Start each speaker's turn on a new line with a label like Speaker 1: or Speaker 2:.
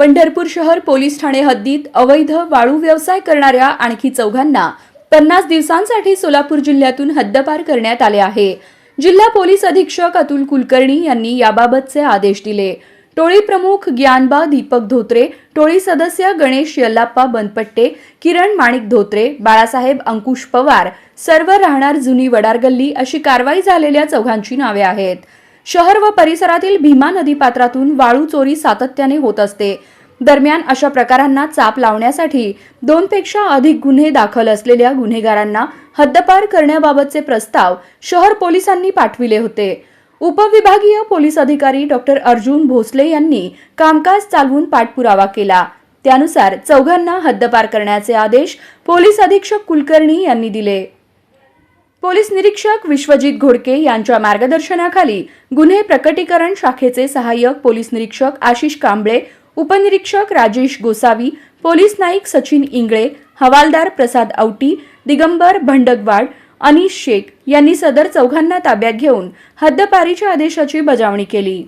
Speaker 1: पंढरपूर शहर पोलीस ठाणे हद्दीत अवैध वाळू व्यवसाय करणाऱ्या आणखी चौघांना पन्नास दिवसांसाठी सोलापूर जिल्ह्यातून हद्दपार करण्यात आले आहे. जिल्हा पोलीस अधीक्षक अतुल कुलकर्णी यांनी याबाबतचे आदेश दिले. टोळी प्रमुख ग्यानबा दीपक धोत्रे टोळी सदस्य गणेश यल्लाप्पा बनपट्टे किरण माणिक धोत्रे बाळासाहेब अंकुश पवार सर्व राहणार जुनी वडारगल्ली अशी कारवाई झालेल्या चौघांची नावे आहेत. शहर व परिसरातील भीमा नदीपात्रातून वाळू चोरी सातत्याने होत असते. दरम्यान अशा प्रकारांना चाप लावण्यासाठी दोनपेक्षा अधिक गुन्हे दाखल असलेल्या गुन्हेगारांना हद्दपार करण्याबाबतचे प्रस्ताव शहर पोलिसांनी पाठविले होते. उपविभागीय पोलीस अधिकारी डॉक्टर अर्जुन भोसले यांनी कामकाज चालवून पाठपुरावा केला. त्यानुसार चौघांना हद्दपार करण्याचे आदेश पोलीस अधीक्षक कुलकर्णी यांनी दिले. पोलीस निरीक्षक विश्वजित घोडके यांच्या मार्गदर्शनाखाली गुन्हे प्रकटीकरण शाखेचे सहाय्यक पोलीस निरीक्षक आशिष कांबळे उपनिरीक्षक राजेश गोसावी पोलीस नाईक सचिन इंगळे हवालदार प्रसाद औटी दिगंबर भंडगवाड अनिश शेख यांनी सदर चौघांना ताब्यात घेऊन हद्दपारीच्या आदेशाची बजावणी केली.